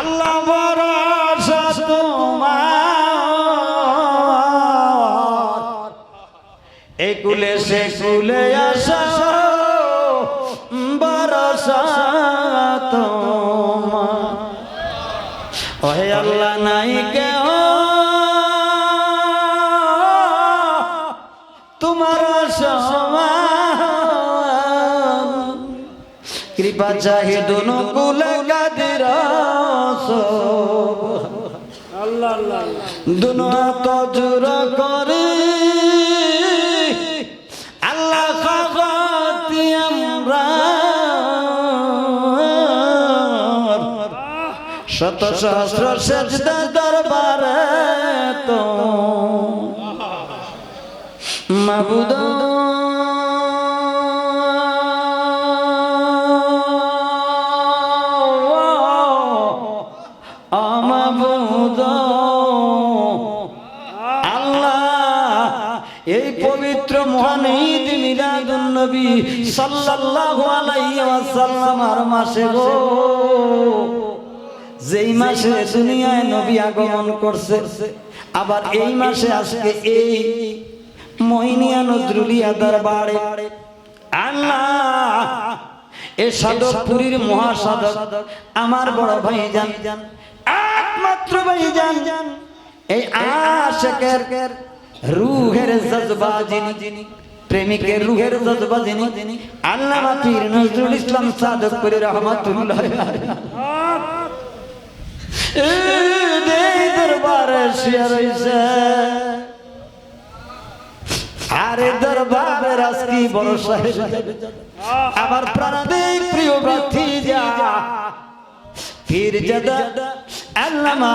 আল্লাহ ভরসা তোমার। তোমার। ওহে আল্লাহ নাই তোমার কৃপা চাহি দোনো কুলে কাদের। আল্লাহ আল্লাহ আল্লাহ। দুনো হাত জোড়া করে। আল্লাহ খাগাতি আমরা। শত সহস্র সেজদা দরবারে তো। মাবুদ নবী সাল্লাল্লাহু আলাইহি ওয়াসাল্লামার মাসে গো। যেই মাসে দুনিয়ায় নবী আগমন করছে আবার এই মাসে আজকে এই মহিনিয়া নজরুলিয়া দরবারে। আল্লাহ এ সাধকপুরীর মহাসাধক আমার বড় ভাই জান একমাত্র ভাই জান এই আশেকের রুহের জজবা যিনি প্রেমিকের রুহের জজবা যিনি, আল্লামা পীর নজরুল ইসলাম রহমাতুল্লাহ দরবারে শুয়ে রইছে। আরে বড় সাহেব। আমার প্রিয় প্রার্থী যা আল্লামা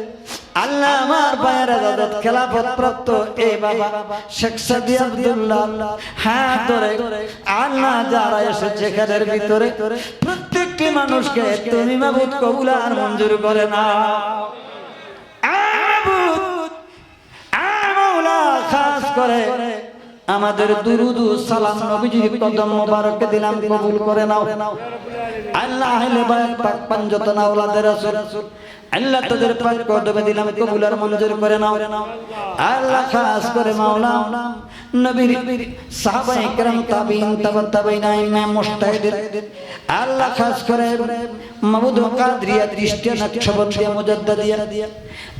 আল্লাহ আমার পায়ের আজাদত খেলাফত প্রাপ্ত এ বাবা শেখ সাদি আব্দুল্লাহ। হ্যাঁ ধরে আল্লাহ যারা এসেছে খেলের ভিতরে, প্রত্যেকটি মানুষকে তুমি মাবুদ কবুল আর মঞ্জুর করে না খাস করে। আমাদের দুরুদু সালাম নবীজির কদম মোবারককে দিলাম কবুল করে নাও। আল্লাহ আহলে বায়াত পাক পাঞ্জত না ওলাদের রাসূল। আল্লাহ তাদের পাক কদমে দিলাম কবুল আর মঞ্জুর করে নাও আল্লাহ খাস করে মাওলা নবীর সাহাবায়ে کرام তাবিইন তাবা তাবিইন ইমাম মুজতাহিদ আল্লাহ খাস করে মাবুদ কাদরিয়া দৃষ্টিয়া নকশবন্দিয়া মুজাদ্দাদিয়া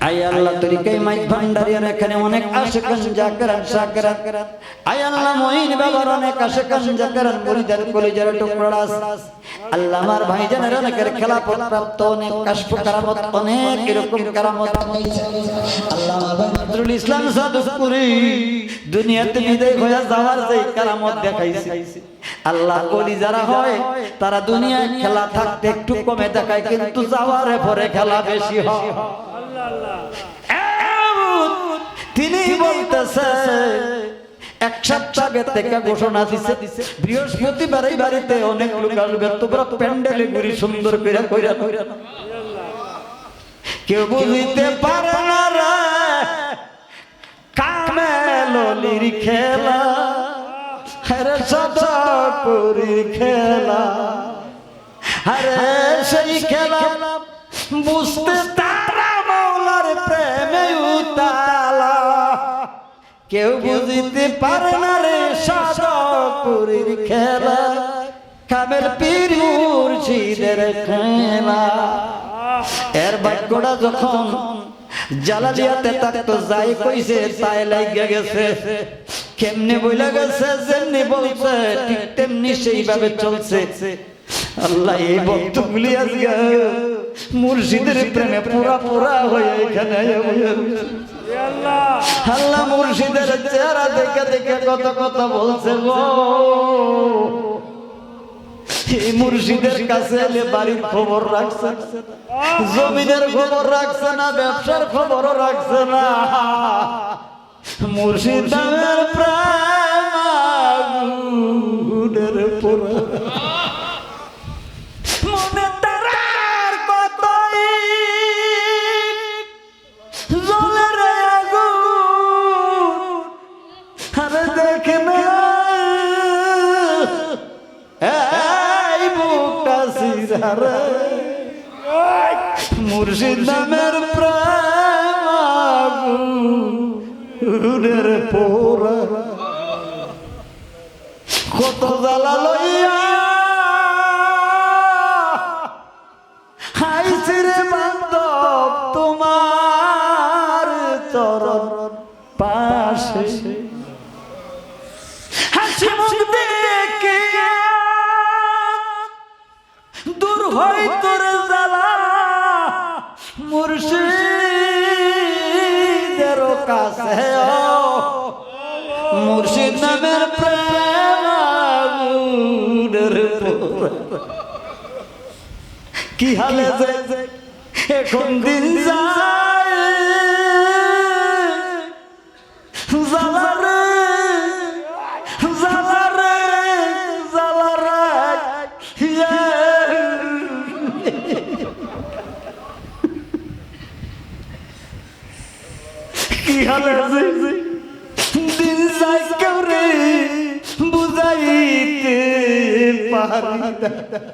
আয় আল্লাহ তরিকাই মাই ভান্ডারিয়ার এখানে অনেক আশেকান জাকরান সাকরান আয় আল্লাহ মহিন বাবার অনেক আশেকান জাকরান মুরিদার কলিজার টুকরা আল্লাহ আমার ভাইজানের অনেকের খেলাফত প্রাপ্ত অনেক কাশফ কারামত অনেক এরকম কারামত আল্লাহ আমার ভাই নজরুল ইসলাম সাদুপুরি দুনিয়াতে বিদায় হয়ে যাওয়ার যে কারামত দেখাইছে আল্লাহ বলি যারা হয় তারা দুনিয়ায় খেলা থাকতে একটু কমে দেখায় কিন্তু যাওয়ার পরে খেলা বেশি হয়। আল্লাহ আল্লাহ। তিনি বলতেছে এক সপ্তাহ আগে থেকে ঘোষণা দিছে বৃহস্পতিবার এই বাড়িতে অনেক লোক আসবে, তোমরা প্যান্ডেলে ঘুরি সুন্দর করে কইরা কইরা কেউ বুঝিতে পারে না রে কামেলির খেলা হরে সদা পুরীর খেলা, আরে সেই খেলা বুঝতে কেউ বুঝিতে পারে না রে সাদপুরীর খেলা। কামের পীর মুর্শিদের খেলা। এর বাক্যটা যখন জালালিয়াতে থাকতো যাই কইছে তাই লাগিয়া গেছে। কেমনে বইলা গেছে যেমনি বলছে ঠিক তেমনি সেইভাবে চলছে। আল্লাহ এই বক্তগুলি আজকে মুর্শিদের প্রেমে পুরা পুরা হয়ে এখানে আল্লাহ মুর্শিদের চেহারা দেখে দেখে কত কথা বলছে গো মুর্শিদের কাছে এলে বাড়ির খবর রাখছে। জমিনের খবর রাখছে না, ব্যবসার খবরও রাখছে না মুর্শিদ নামের সিরারে মুর্শিদ নামের কত জ্বালা লইয়া তোমার পাশে। হাসি মুখ দেখে হয় তোর জ্বালা। মুর্শিদের কাছে মুর্শিদ নামের। কি হালে এখন দিন যায়। জ্বালারে হালে দিন যায় কেউ রে বুঝাইতে পারি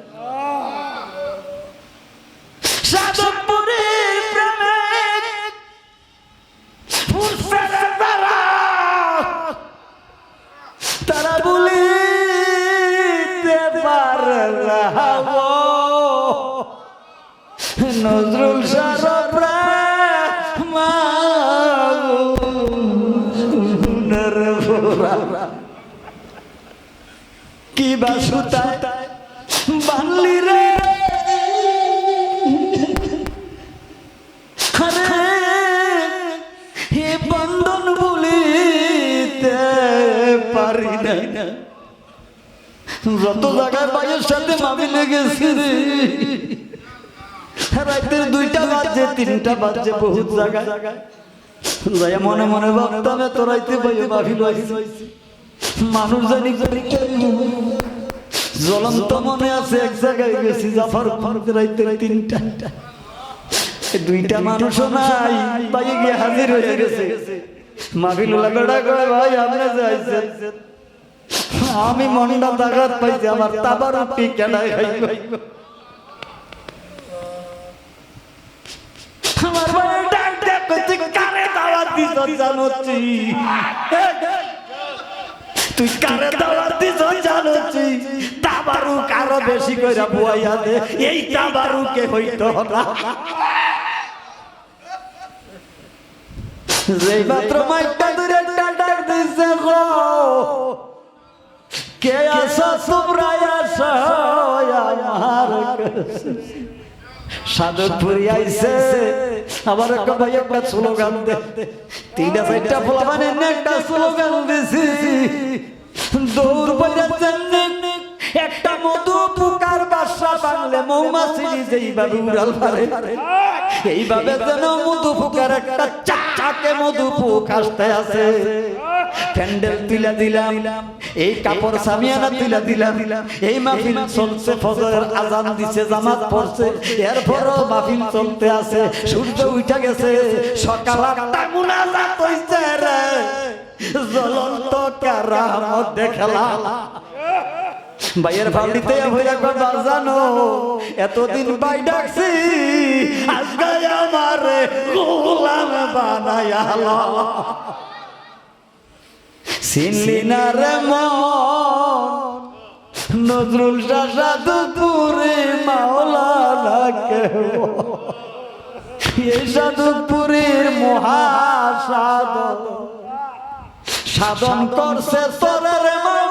যত জায়গায় বাইয়ের সাথে মামি লেগেছে রে। রাতের দুইটা বাজছে তিনটা বাজছে বহুত জায়গায়। মনে মনে ভাবতাম, এত রাইতে বাইয়ে মাফি লইছে মানুষ জানি জানি জ্বলন্ত মনে আছে, এক জায়গায় গেছি জাফর রাইতে তিনটা। দুইটা মানুষও নাই পাইয়ে গিয়ে হাজির হয়ে গেছে। করে ভাই, আপনি যাইছেন? আমি মনটা দাগাত পাইছি, আমার তাবার রুটি কেনাই খাইব আমার তুই কারে দাওয়াত দিছ জানোছি তাবারু কারও বেশি বুয়াইয়া দে, এই তাবারুকে হইতো না। যেই মাত্র একটা ডাক দিছে গো কে আসা তোমরা আসা আমার আইছে। আমার একটা ভাই একটা স্লোগান দে। তিনটা চারটা ফোলা মানে একটা স্লোগান দিছি। দৌড় বাইরে একটা মধু পোকা বাংলে মৌমাছি যেইভাবে উড়াল পারে এইভাবে যেন মধু পোকার একটা চাকে মধু পোক আসতে আছে। প্যান্ডেল তুলে দিলাম, এই কাপড় সামিয়ানা তুলে দিলাম। এই মাহফিল চলছে ফজরের আজান দিছে, জামাত পড়ছে। এরপরও মাহফিল চলতে আছে, সূর্য উঠে গেছে। সকাল আটটা মুনাজাত হইছে রে। জ্বলন্ত কারামত দেখলাম ভাইয়ের ফাউলিতে হইয়া বাজানো। এতদিন বাই ডাকছি। আজকে আমার গোলাম বানায়া চিনলি না রে মন? নজরুল সাধুপুরে মাওলানা কেহ? এই সাধুপুরের মহাসাধন সাধন করছে তোরে রে মাওলা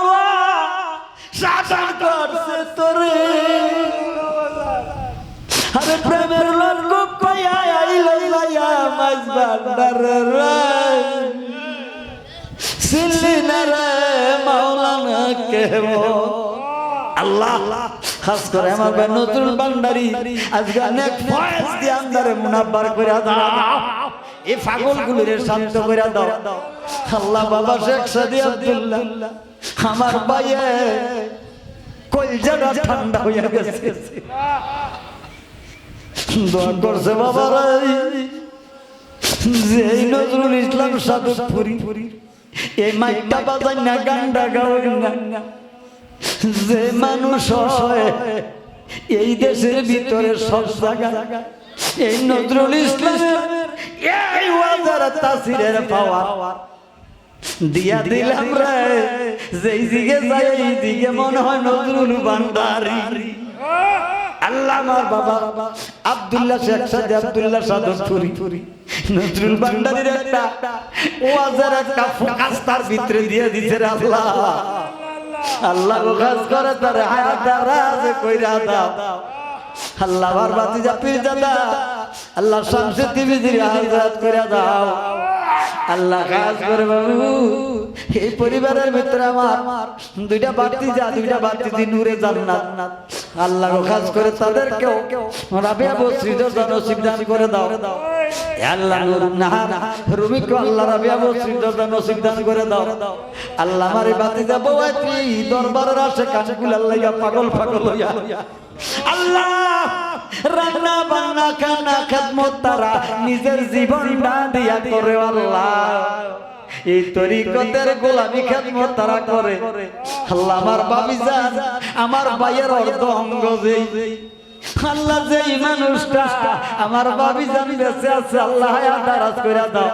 সাধন করছে তোরে আরে প্রেমের লোক কইয়া আইল লাইয়া মাইজ বান্দার রে। সিল্লি না রে মাওলানা কেহ। আল্লাহ, খাস করে আমার ভাই নজরুল বান্ডারি আজকে অনেক ফয়েজ দিয়ে আন্দারে মুনাব্বার করে দাও এই পাগল গুলিরে শান্ত করে দাও। আল্লাহ বাবা শেখ সাদি আব্দুল্লাহ আমার ভাইয়ে কলজাটা ঠান্ডা হয়ে গেছে। দোয়া করছে যে নজরুল ইসলাম সাধুপুরি এই মাইকটা বাজাই না গান্ডা গাওয়াই না। যে মানুষ হয় এই দেশের ভিতরে সব জায়গা এই নজরুল ইসলামের এই ওয়াজার তাসিরের পাওয়ার দিয়া দিলাম রে। যেই দিকে যাই, এই দিকে মনে হয় নজরুল ভান্ডারি। আল্লাহ আমার বাবা আব্দুল্লাহ শেখ সাদি আব্দুল্লাহ সাদর ফুরি নজরুল ভান্ডারির একটা ওয়াজের একটা ফোকাস তার ভিতরে দিয়ে দিছে রে আল্লাহ। আল্লাহ কাজ করে তার হায়াত কইরা দাও। আল্লাহ বার বাতি যা পীর দাদা আল্লাহ শামসে দিয়ে হাজাত করে দাও। আল্লাহ কাজ করে বাবু। এই পরিবারের ভিতরে আমার দুইটা বাতি যা, দুইটা বাতি দি নূরে জান্নাত। আল্লাহ কাজ করে তাদেরকেও রাবিয়া বসরিদের নসিব দান করে দাও। আল্লাহ নূর নাহার রুমিকে আল্লাহ রাবিয়া বসরিদের নসিব দান করে দাও। আল্লাহ আমার বাতি যা দরবারের আসে কাশগুল আল্লাহ পাগল পাগল হইয়া। আল্লাহ! রান্না বান্না, খানা খেদমত তারা নিজের জীবনটা দিয়া করে আল্লাহ। এই তরিকতের গোলামি খেদমত তারা করে। আল্লাহ আমার বাবি যান আমার ভাইয়ের অর্ধ অঙ্গ যেই। আল্লাহ যেই মানুষটা, আমার বাবি জানি বেঁচে আছে, আল্লাহ দারাজ করে দাও।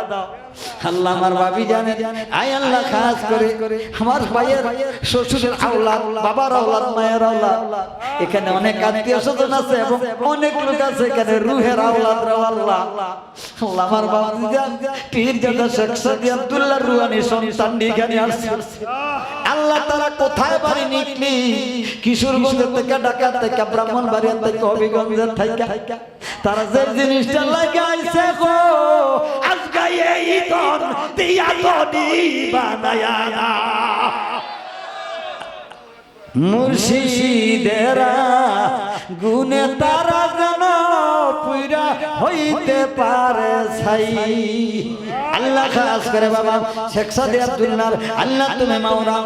আল্লাহ আমার বাবি জানে আই আল্লাহ খাস করে। আমার ভাইয়ের শ্বশুরের আওলাদ বাবার আওলাদ মায়ের আওলাদ। এখানে অনেক আত্মীয় স্বজন আছে এবং অনেক লোক আছে এখানে রুহের আওলাদ আল্লাহ আল্লাহ আমার বাবি জান। পীর জাদা শেখ সাদি আব্দুল্লাহ রুহানি সন্তান নিয়ে এখানে আসছে। আল্লাহ তারা কোথায় বাড়ি নিকলি কিশোরগঞ্জ থেকে ঢাকা থেকে ব্রাহ্মণবাড়িয়া থেকে হবিগঞ্জের থেকে। তারা যে জিনিসটা লাগাইছে গো আজকে এই দন দিয়া কনি বানায়া মুর্শিদেরা গুনে তারা যেন পুরা হইতে পারে ছাই। আল্লাহ খাস করে বাবা, শেখ সাদি আব্দুল্লাহ আল্লাহ তুমি মাওরা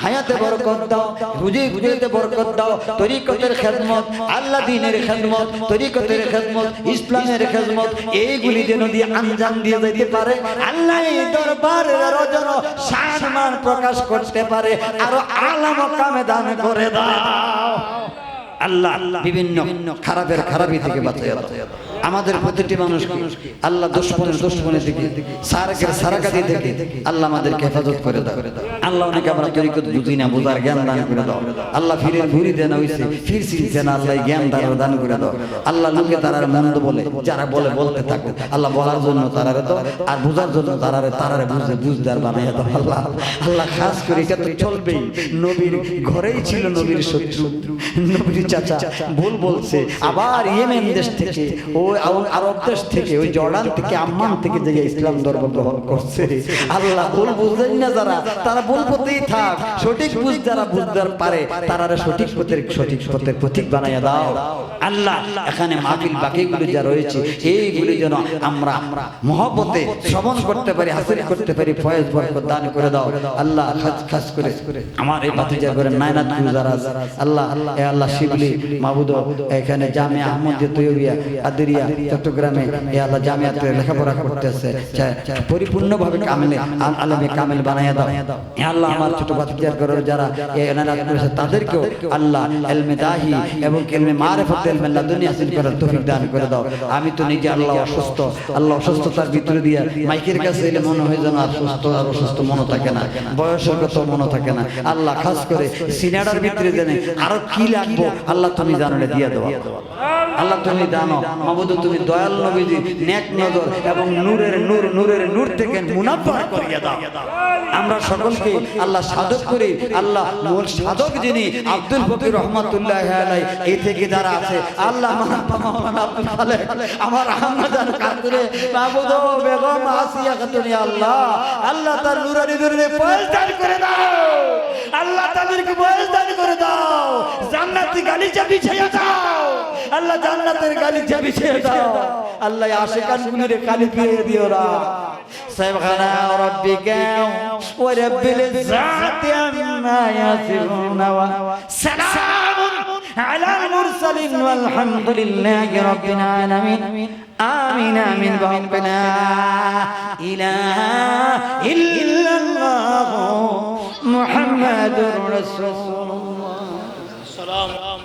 হায়াতে বরকত দাও, রুজি রুজিতে বরকত দাও, তরিকতের খেদমত, আল্লাহ দিনের খেদমত, তরিকতের খেদমত, ইসলামের খেদমত, এইগুলি যেন দিয়ে আঞ্জাম দিয়ে যেতে পারে, আল্লাহ এই দরবারের যেন সম্মান প্রকাশ করতে পারে, আরও আলাম কামে দান করে দাও। আল্লাহ বিভিন্ন খারাপের খারাপই থেকে দাও। আমাদের প্রতিটি মানুষকে আল্লাহ দুশ্মনের দুশ্মনের দিকে, সারাকের সারাকাতি থেকে আল্লাহ আমাদেরকে হেফাজত করে দাও। আল্লাহ অনেকে আমরা তরিকত বুঝি না, বুঝার জ্ঞান দান করে দাও। আল্লাহ ফিরে ঘুরি দেন হইছে ফির সিলছে না, আল্লাহ জ্ঞান দ্বারা দান করে দাও। আল্লাহ লোকে তারার মন্দ বলে, যারা বলে, বলতে থাকো। আল্লাহ বলার জন্য তারারে দাও আর বুঝার জন্য তারারে তারারে বুঝে, বুঝদার বানাইয়া দাও আল্লাহ। আল্লাহ খাস করে, এটা তো চলবেই। নবীর ঘরেই ছিল নবীর শত্রু। নবীর চাচা ভুল বলছে, আবার ইয়েমেন দেশ থেকে ও আরব দেশ থেকে ওই জর্ডান থেকে আম্মান থেকে যে ইসলাম ধর্ম গ্রহণ করছে। আল্লাহ ভুল বুঝলেন না যারা। তারা ভুল পথেই থাক। সঠিক বুঝ যারা বুঝতে পারে তারা সঠিক পথের সঠিক পথের প্রতীক বানাইয়া দাও। আল্লাহ এখানে মাহফিল বাকিগুলো যা রয়েছে এইগুলি যেন আমরা মহব্বতে শ্রবণ করতে পারি হাসিল করতে পারি ফয়েজ বরকত দান করে দাও। আল্লাহ খাস খাস করে। আমার এই বাতিজা করে নায়নাত যারা আল্লাহ এ আল্লাহ শিবলি মাহবুদ এখানে জামিয়া আহমদ তৈবিয়া আদিরিয়া চট্টগ্রামে আল্লাহ জামিয়াতে লেখাপড়া করতেছে। পরিপূর্ণভাবে কামেলে আলমে কামেল বানাইয়া দাও। আল্লাহ আমার ছোট বাতিজার ঘরের যারা এ এনারাত করেছে, তাদেরকেও আল্লাহ এলমে দাহি এবং এলমে মারেফত, এলমে লাদুনি হাসিল করার তৌফিক দান করে দাও। আমি তো নিজে আল্লাহ অসুস্থ, আল্লাহ অসুস্থতার ভিতরে দিয়া মাইকের কাছে এলে মনে হয় যেন আর সুস্থ আর অসুস্থ মনে থাকে না, বয়সের কথা মনে থাকে না। আল্লাহ খাস করে সিনেমার ভিতরে জেনে আরও কি লাগবো, আল্লাহ তুমি জানো দিয়ে দেওয়া আল্লাহ তুমি জানো মাহবুদ তুমি দয়াল নবীজি, নেক নজর এবং নূরের নূর নূরের নূর থেকে মুনাফা করিয়ে দাও। আমরা সকলকে আল্লাহ সাধক করি। আল্লাহ মূল সাধক যিনি আব্দুল ফকির রহমতুল্লাহ আলাই এই থেকে যারা আছে, আল্লাহ আমার আহমদান কাদরে মাহবুদ বেগম আসিয়া খাতুনি আল্লাহ। আল্লাহ তার নূরানি নূরে ফয়েজ করে দাও। আল্লাহ তাদেরকে দান করে দাও। জান্নাতি গালিচা বিছিয়ে দাও। আল্লাহ জান্নাতের গালিচা বিছিয়ে দাও আল্লাহ আশিকান গুলিরে কালি ফিরিয়ে দিও না سبحان ربك ورب العزة عما يصفون وسلام على المرسلين والحمد لله رب العالمين آمين آمين بربنا إله إلا الله মুহাম্মাদুর রাসূলুল্লাহ